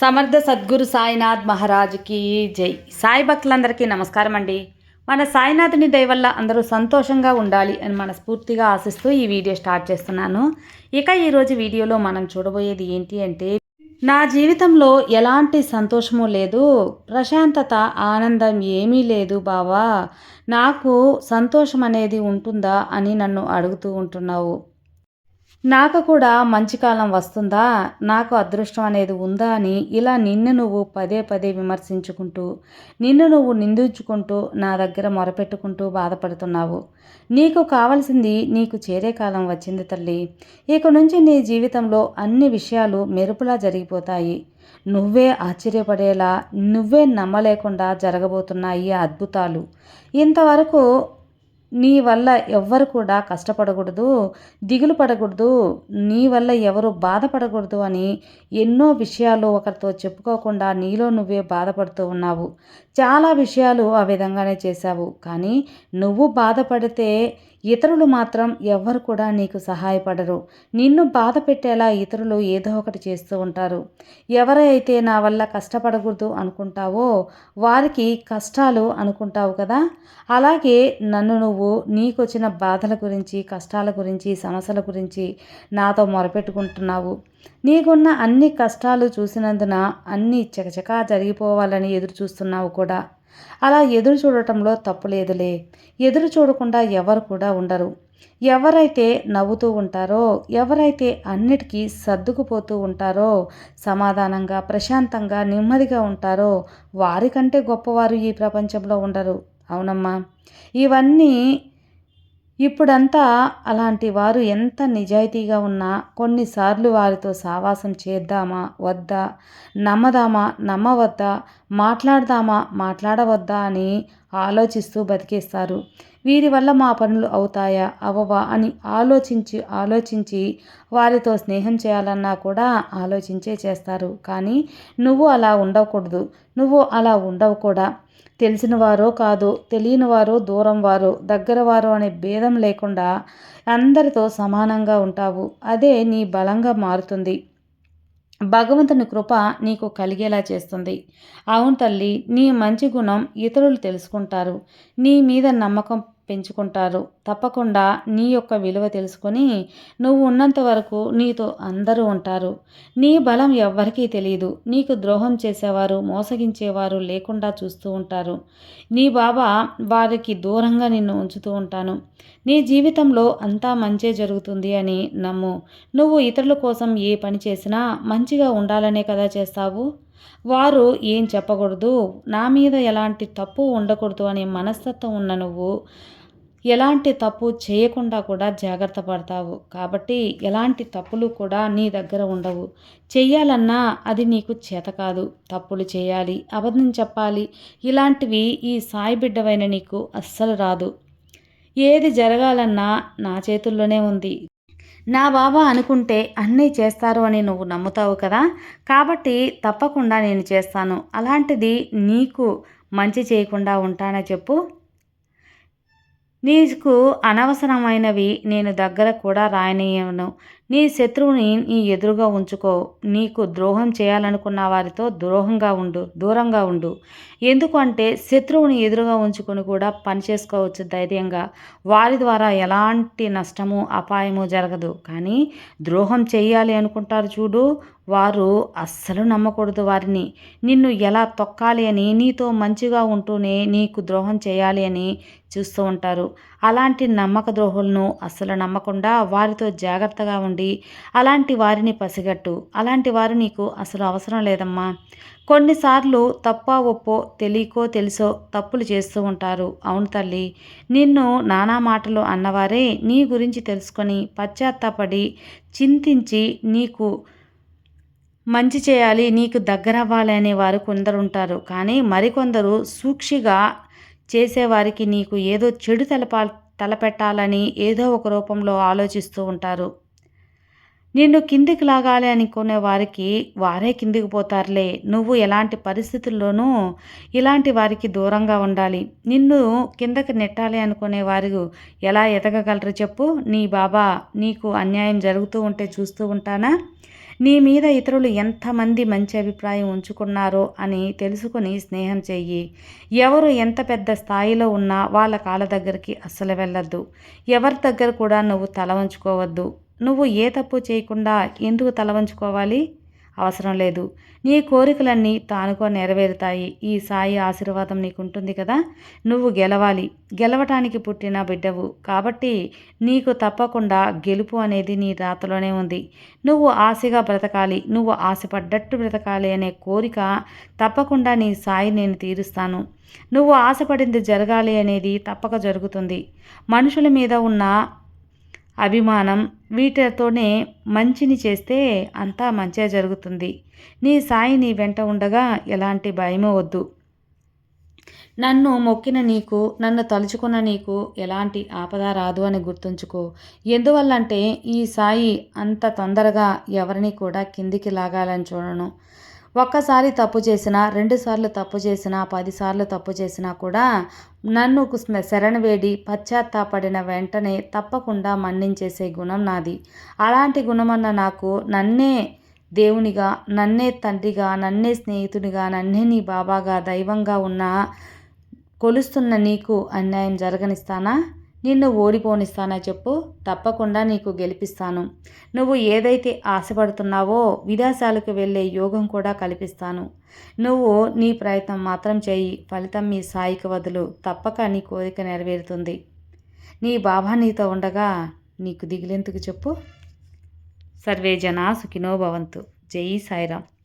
సమర్థ సద్గురు సాయినాథ్ మహారాజ్కి జై. సాయి భక్తులందరికీ నమస్కారం అండి. మన సాయినాథుని దయ వల్ల అందరూ సంతోషంగా ఉండాలి అని మనస్ఫూర్తిగా ఆశిస్తూ ఈ వీడియో స్టార్ట్ చేస్తున్నాను. ఇక ఈరోజు వీడియోలో మనం చూడబోయేది ఏంటి అంటే నా జీవితంలో ఎలాంటి సంతోషము లేదు ప్రశాంతత ఆనందం ఏమీ లేదు బావా. నాకు సంతోషం అనేది ఉంటుందా అని నన్ను అడుగుతూ ఉంటున్నావు. నాకు కూడా మంచి కాలం వస్తుందా? నాకు అదృష్టం అనేది ఉందా అని ఇలా నిన్ను నువ్వు పదే పదే విమర్శించుకుంటూ నిన్ను నువ్వు నిందించుకుంటూ నా దగ్గర మొరపెట్టుకుంటూ బాధపడుతున్నావు. నీకు కావలసింది నీకు చేరే కాలం వచ్చింది తల్లి. ఇక నుంచి నీ జీవితంలో అన్ని విషయాలు మెరుపులా జరిగిపోతాయి. నువ్వే ఆశ్చర్యపడేలా నువ్వే నమ్మలేకుండా జరగబోతున్నాయి అద్భుతాలు. ఇంతవరకు నీ వల్ల ఎవ్వరు కూడా కష్టపడకూడదు దిగులు పడకూడదు నీ వల్ల ఎవరు బాధపడకూడదు అని ఎన్నో విషయాలు ఒకరితో చెప్పుకోకుండా నీలో నువ్వే బాధపడుతూ ఉన్నావు. చాలా విషయాలు ఆ విధంగానే చేశావు. కానీ నువ్వు బాధపడితే ఇతరులు మాత్రం ఎవ్వరు కూడా నీకు సహాయపడరు. నిన్ను బాధ పెట్టేలా ఇతరులు ఏదో ఒకటి చేస్తూ ఉంటారు. ఎవరైతే నా వల్ల కష్టపడకూడదు అనుకుంటావో వారికి కష్టాలు అనుకుంటావు కదా? అలాగే నన్ను నువ్వు నీకొచ్చిన బాధల గురించి కష్టాల గురించి సమస్యల గురించి నాతో మొరపెట్టుకుంటున్నావు. నీకున్న అన్ని కష్టాలు చూసినందున అన్నీ చకచకా జరిగిపోవాలని ఎదురు చూస్తున్నావు కూడా. కూడా. అలా ఎదురు చూడటంలో తప్పు లేదులే. ఎదురు చూడకుండా ఎవరు కూడా ఉండరు. ఎవరైతే నవ్వుతూ ఉంటారో ఎవరైతే అన్నిటికీ సర్దుకుపోతూ ఉంటారో సమాధానంగా ప్రశాంతంగా నెమ్మదిగా ఉంటారో వారికంటే గొప్పవారు ఈ ప్రపంచంలో ఉండరు. అవునమ్మా. ఇవన్నీ ఇప్పుడంతా అలాంటి వారు ఎంత నిజాయితీగా ఉన్నా కొన్నిసార్లు వారితో సావాసం చేద్దామా వద్దా నమ్మదామా నమ్మవద్దా మాట్లాడదామా మాట్లాడవద్దా అని ఆలోచిస్తూ బతికేస్తారు. వీరి వల్ల మా పనులు అవుతాయా అవవా అని ఆలోచించి ఆలోచించి వారితో స్నేహం చేయాలన్నా కూడా ఆలోచించే చేస్తారు. కానీ నువ్వు అలా ఉండకూడదు. నువ్వు అలా ఉండవు కూడా. తెలిసిన వారో కాదు తెలియని వారో దూరం వారో దగ్గర వారో అనే భేదం లేకుండా అందరితో సమానంగా ఉంటావు. అదే నీ బలంగా మారుతుంది. భగవంతుని కృప నీకు కలిగేలా చేస్తుంది. అవును తల్లి నీ మంచి గుణం ఇతరులు తెలుసుకుంటారు. నీ మీద నమ్మకం పెంచుకుంటారు. తప్పకుండా నీ యొక్క విలువ తెలుసుకొని నువ్వు ఉన్నంత వరకు నీతో అందరూ ఉంటారు. నీ బలం ఎవ్వరికీ తెలియదు నీకు ద్రోహం చేసేవారు మోసగించేవారు లేకుండా చూస్తూ ఉంటారు. నీ బాబా వారికి దూరంగా నిన్ను ఉంచుతూ ఉంటాను. నీ జీవితంలో అంతా మంచే జరుగుతుంది అని నమ్ము. నువ్వు ఇతరుల కోసం ఏ పని చేసినా మంచిగా ఉండాలనే కదా చేస్తావు? వారు ఏం చెప్పకూడదు. నా మీద ఎలాంటి తప్పు ఉండకూడదు అనే మనస్తత్వం ఉన్న నువ్వు ఎలాంటి తప్పు చేయకుండా కూడా జాగ్రత్త పడతావు. కాబట్టి ఎలాంటి తప్పులు కూడా నీ దగ్గర ఉండవు. చెయ్యాలన్నా అది నీకు చేత కాదు. తప్పులు చేయాలి అబద్ధం చెప్పాలి ఇలాంటివి ఈ సాయి బిడ్డవైన నీకు అస్సలు రాదు. ఏది జరగాలన్నా నా చేతుల్లోనే ఉంది. నా బాబా అనుకుంటే అన్నీ చేస్తారు అని నువ్వు నమ్ముతావు కదా? కాబట్టి తప్పకుండా నేను చేస్తాను. అలాంటిది నీకు మంచి చేయకుండా ఉంటానా చెప్పు. నీకు అనవసరమైనవి నేను దగ్గర కూడా రాయనీయను నీ శత్రువుని నీ ఎదురుగా ఉంచుకో. నీకు ద్రోహం చేయాలనుకున్న వారితో ద్రోహంగా ఉండు దూరంగా ఉండు. ఎందుకంటే శత్రువుని ఎదురుగా ఉంచుకొని కూడా పని చేసుకోవచ్చు ధైర్యంగా. వారి ద్వారా ఎలాంటి నష్టము అపాయము జరగదు. కానీ ద్రోహం చేయాలి అనుకుంటారు చూడు. వారు అస్సలు నమ్మకూడదు వారిని. నిన్ను ఎలా తొక్కాలి అని నీతో మంచిగా ఉంటూనే నీకు ద్రోహం చేయాలి అని చూస్తూ ఉంటారు. అలాంటి నమ్మక ద్రోహులను అస్సలు నమ్మకుండా వారితో జాగ్రత్తగా ఉండి. అలాంటి వారిని పసిగట్టు. అలాంటి వారు నీకు అసలు అవసరం లేదమ్మా. కొన్నిసార్లు తప్ప ఒప్పో తెలియకో తెలుసో తప్పులు చేస్తూ ఉంటారు. అవును తల్లి. నిన్ను నానా మాటలు అన్నవారే నీ గురించి తెలుసుకొని పశ్చాత్తాపడి చింతించి నీకు మంచి చేయాలి నీకు దగ్గర అవ్వాలి అనే వారు కొందరు ఉంటారు. కానీ మరికొందరు సూక్షిగా చేసేవారికి నీకు ఏదో చెడు తలపా తలపెట్టాలని ఏదో ఒక రూపంలో ఆలోచిస్తూ ఉంటారు. నిన్ను కిందికి లాగాలి అనుకునే వారికి వారే కిందికి పోతారులే. నువ్వు ఎలాంటి పరిస్థితుల్లోనూ ఇలాంటి వారికి దూరంగా ఉండాలి. నిన్ను కిందకి నెట్టాలి అనుకునే వారు ఎలా ఎదగగలరు చెప్పు. నీ బాబా నీకు అన్యాయం జరుగుతూ ఉంటే చూస్తూ ఉంటానా? నీ మీద ఇతరులు ఎంతమంది మంచి అభిప్రాయం ఉంచుకున్నారో అని తెలుసుకుని స్నేహం చెయ్యి. ఎవరు ఎంత పెద్ద స్థాయిలో ఉన్నా వాళ్ళ కాళ్ళ దగ్గరికి అస్సలు వెళ్ళొద్దు. ఎవరి దగ్గర కూడా నువ్వు తల వంచుకోవద్దు. నువ్వు ఏ తప్పు చేయకుండా ఎందుకు తలవంచుకోవాలి? అవసరం లేదు. నీ కోరికలన్నీ తానుకో నెరవేరుతాయి. ఈ సాయి ఆశీర్వాదం నీకుంటుంది కదా? నువ్వు గెలవాలి. గెలవటానికి పుట్టిన బిడ్డవు. కాబట్టి నీకు తప్పకుండా గెలుపు అనేది నీ రాతలోనే ఉంది. నువ్వు ఆశగా బ్రతకాలి. నువ్వు ఆశపడ్డట్టు బ్రతకాలి అనే కోరిక తప్పకుండా నీ సాయి నేను తీరుస్తాను. నువ్వు ఆశపడింది జరగాలి అనేది తప్పక జరుగుతుంది. మనుషుల మీద ఉన్న అభిమానం వీటితోనే మంచిని చేస్తే అంతా మంచిగా జరుగుతుంది. నీ సాయి నీ వెంట ఉండగా ఎలాంటి భయమూ వద్దు. నన్ను మొక్కిన నీకు నన్ను తలుచుకున్న నీకు ఎలాంటి ఆపద రాదు అని గుర్తుంచుకో. ఎందువల్లంటే ఈ సాయి అంత తొందరగా ఎవరిని కూడా కిందికి లాగాలని చూడను. ఒక్కసారి తప్పు చేసినా రెండుసార్లు తప్పు చేసినా పదిసార్లు తప్పు చేసినా కూడా నన్ను శరణ్ వేడి పశ్చాత్తాపడిన వెంటనే తప్పకుండా మన్నించేసే గుణం నాది. అలాంటి గుణమన్న నాకు నన్నే దేవునిగా నన్నే తండ్రిగా నన్నే స్నేహితునిగా నన్నే నీ బాబాగా దైవంగా ఉన్న కొలుస్తున్న నీకు అన్యాయం జరగనిస్తానా? నిన్ను ఓడిపోనిస్తానా చెప్పు. తప్పకుండా నీకు గెలిపిస్తాను. నువ్వు ఏదైతే ఆశపడుతున్నావో విదేశాలకు వెళ్ళే యోగం కూడా కల్పిస్తాను. నువ్వు నీ ప్రయత్నం మాత్రం చేయి. ఫలితం మీ సాయికి వదులు. తప్పక నీ కోరిక నెరవేరుతుంది. నీ బాబా నీతో ఉండగా నీకు దిగులెందుకు చెప్పు? సర్వే జనా సుఖినో భవంతు. జై సాయిరామ్.